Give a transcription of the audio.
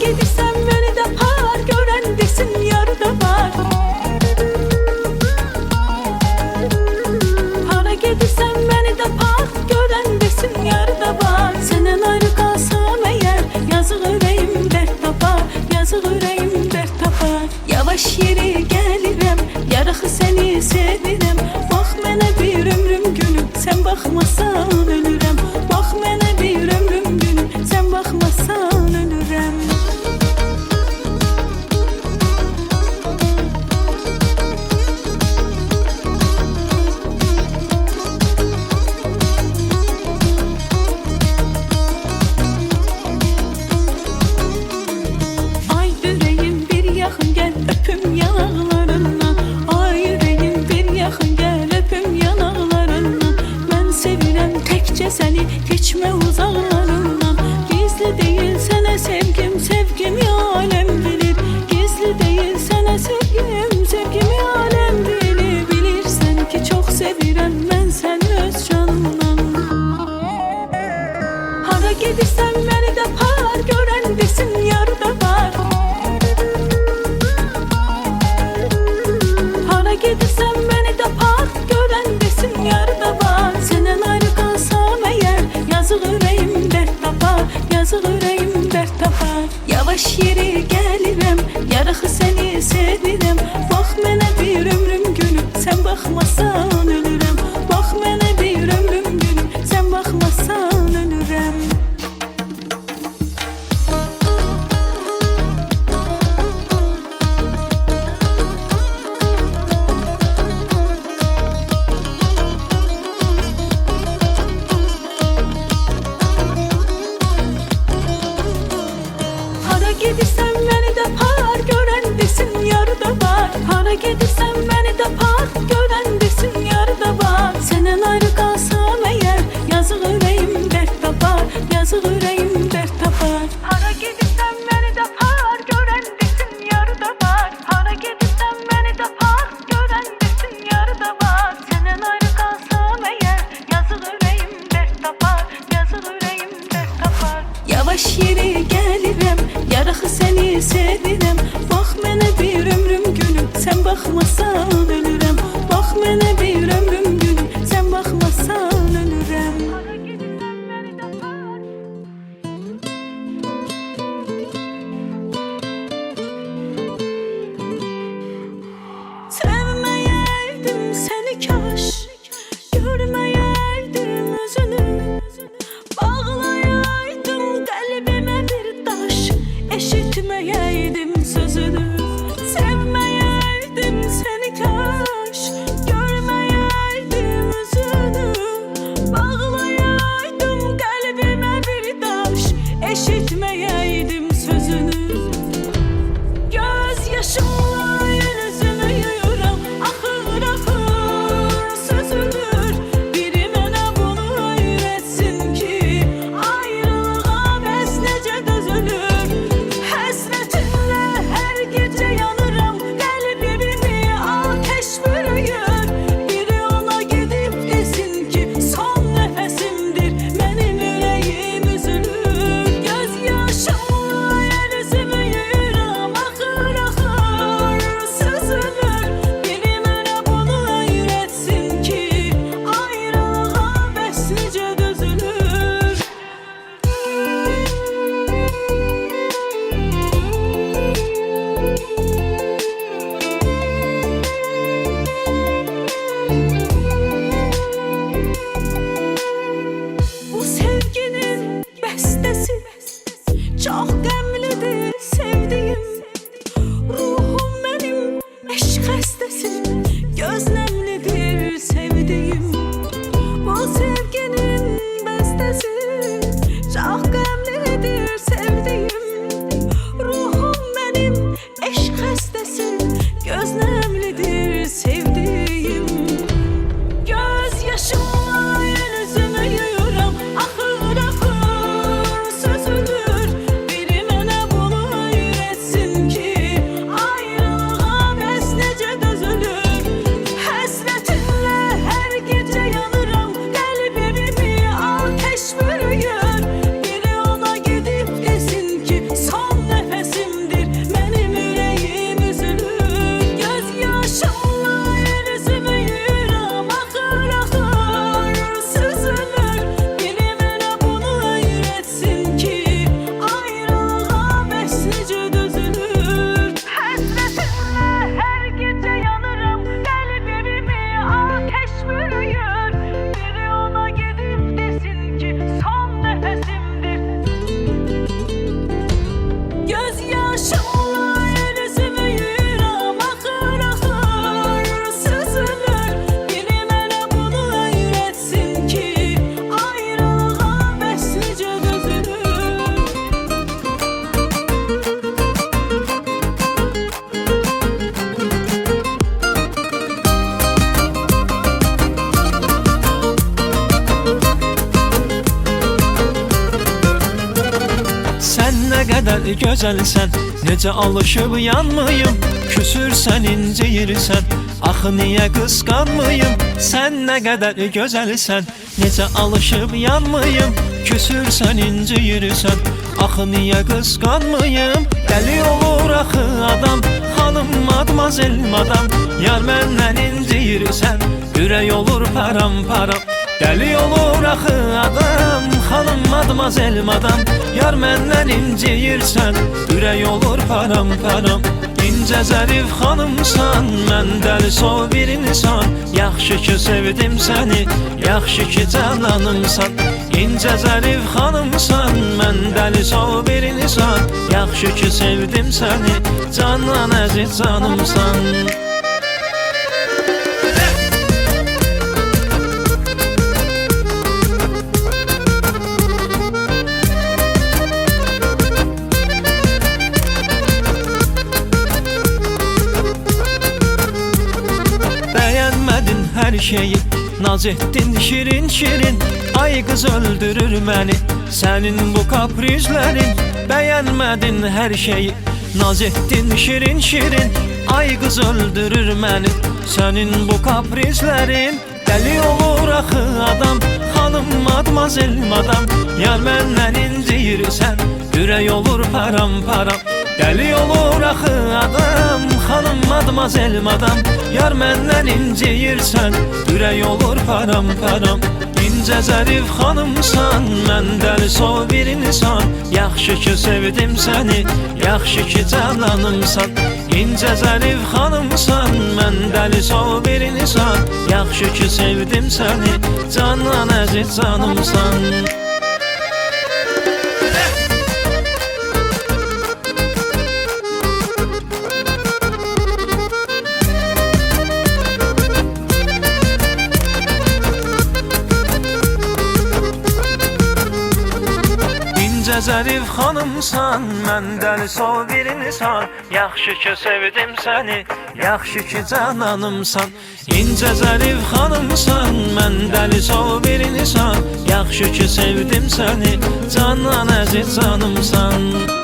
gidirsən məni də par görən desin yarda var. Para gedirsən məni də par görən desin yarda var. Sənələr qalsam əgər yazıq ürəyim dərd tapar yazıq ürəyim seni Geçme uzaklarından Gizli değil sana sevgim Sevgimi alem bilir. Gizli değil sana sevgim Sevgimi alem bilir. Bilirsen ki çok sevirem Ben seni öz canımdan. Hara gidirsen Nasıl yüreğim dert tapar Yavaş yeri gelirem Yarı hısır I can't. Ağlayaydım kalbime bir taş. Eşitmeyeydim sözünü. Sevmeyeydim seni kaş. Görmeyeydim yüzünü Bağlayaydım kalbime bir taş. Eşit qədər gözəlsən Necə alışıb yanmayım? Küsürsən, inciyirsən Axı niyə qısqanmayım Sən nə qədər gözəlsən Necə alışıb yanmayım? Küsürsən, inciyirsən Axı niyə qısqanmayım Dəli olur axı adam. Xanım, madmazel, madam. Yar məndən inciyirsən Ürək olur param param. Dəli olur axı adam Xanım, madmazel, madam Yar məndən inciyirsən Ürək olur param param İncə zərif xanımsan Mən dəli sov bir insan Yaxşı ki sevdim səni Yaxşı ki cananımsan İncə zərif xanımsan Mən dəli sov bir insan. Yaxşı ki sevdim səni Canan əziz canımsan şeyi Naz ettin şirin şirin Ay kız öldürür beni. Senin bu kaprizlerin Beğenmedin her şeyi. Naz ettin şirin şirin Ay kız öldürür beni. Senin bu kaprizlerin Deli olur axı adam. Hanım madmazel madam Yar məndən inciyirsən Ürək olur param param Deli olur axı adam Xanım madmazel madam Yar məndən inciyirsən Ürək olur param param. İncə zərif xanımsan Mən dəli sov bir insan. Yaxşı ki sevdim səni Yaxşı ki cananımsan. İncə zərif xanımsan Mən dəli sov bir insan. Yaxşı ki sevdim səni Canan əziz canımsan İncə zərif xanımsan Mən dəli sov bir insan Yaxşı ki sevdim səni Yaxşı ki cananımsan. İncə zərif xanımsan Mən dəli sov bir insan Yaxşı ki sevdim səni Canan əziz canımsan